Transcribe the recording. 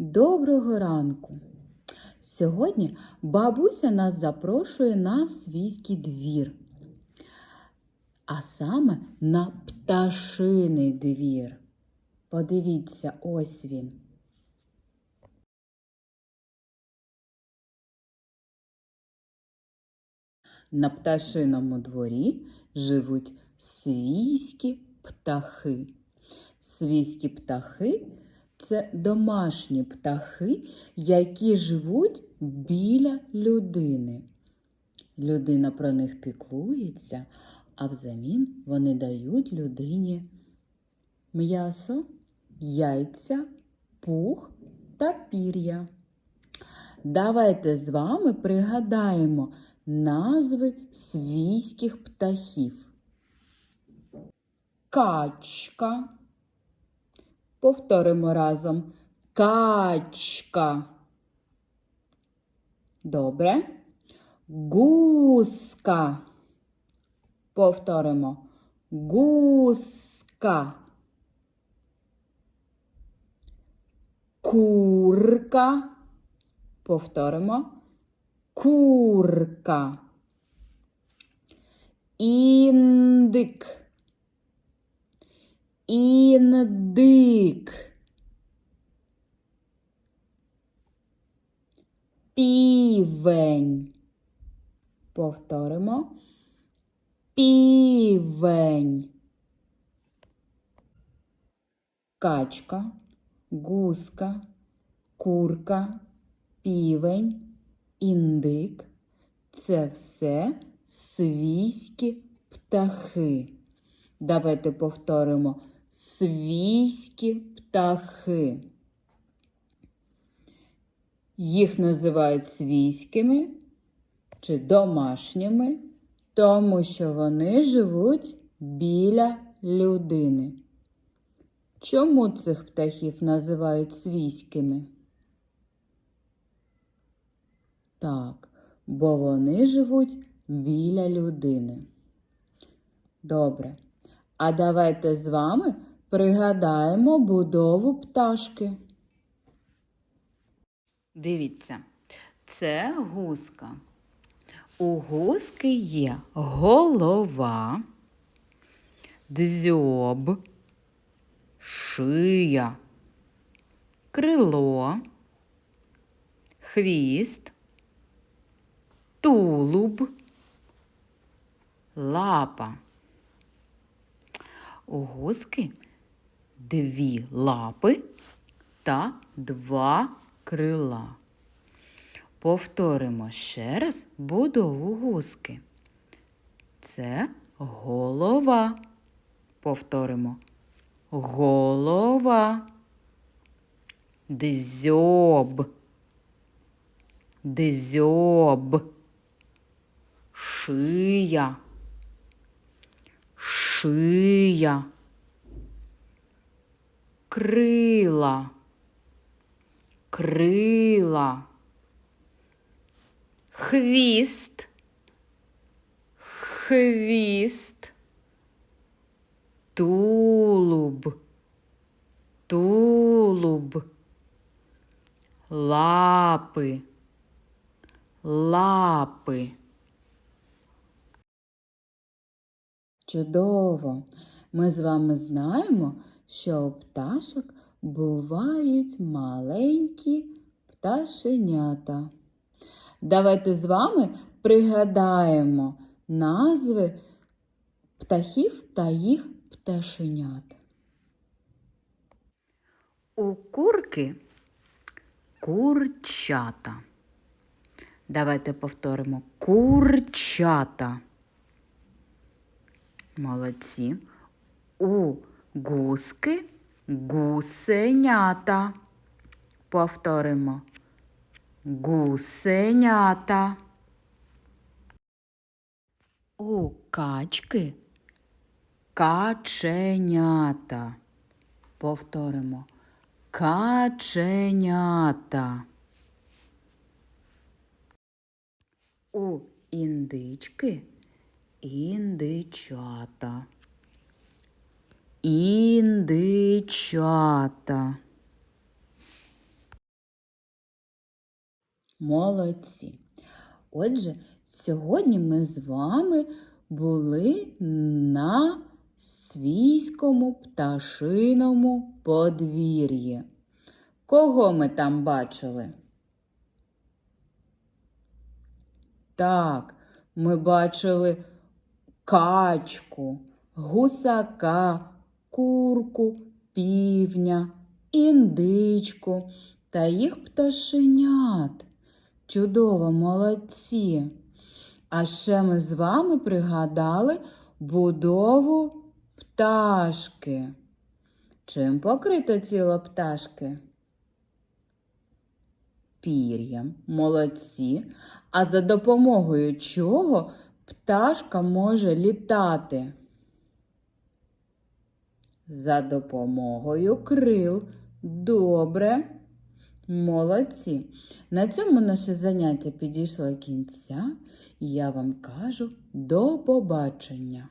Доброго ранку! Сьогодні бабуся нас запрошує на свійський двір, а саме на пташиний двір. Подивіться, ось він. На пташиному дворі живуть свійські птахи. Свійські птахи це домашні птахи, які живуть біля людини. Людина про них піклується, а взамін вони дають людині м'ясо, яйця, пух та пір'я. Давайте з вами пригадаємо назви свійських птахів. Качка. Повторимо разом. Качка. Добре. Гуска. Повторимо. Гуска. Курка. Повторимо. Курка. Індик. Індик. Півень. Повторимо. Півень. Качка, гуска, курка, півень, індик це все свійські птахи. Давайте повторимо свійські птахи. Їх називають свійськими чи домашніми, тому що вони живуть біля людини. Чому цих птахів називають свійськими? Так, бо вони живуть біля людини. Добре. А давайте з вами пригадаємо будову пташки. Дивіться, це гуска. У гуски є голова, дзьоб, шия, крило, хвіст, тулуб, лапа. У гуски дві лапи та два крила. Повторимо ще раз будову гуски. Це голова. Повторимо. Голова. Дзьоб. Дзьоб. Шия. Шия. Крила. Крила. Хвіст. Хвіст. Тулуб. Тулуб. Лапи. Лапи. Чудово! Ми з вами знаємо, що у пташок бувають маленькі пташенята. Давайте з вами пригадаємо назви птахів та їх пташенят. У курки курчата. Давайте повторимо курчата. Молодці. У гуски гусенята. Повторимо. Гусенята. У качки каченята. Повторимо. Каченята. У індички індичата. Індичата. Молодці. Отже, сьогодні ми з вами були на свійському пташиному подвір'ї. Кого ми там бачили? Так, ми бачили качку, гусака, курку, півня, індичку та їх пташенят. Чудово, молодці. А ще ми з вами пригадали будову пташки. Чим покрито тіло пташки? Пір'ям. Молодці. А за допомогою чого пташка може літати? За допомогою крил. Добре. Молодці. На цьому наше заняття підійшло кінця, і я вам кажу до побачення.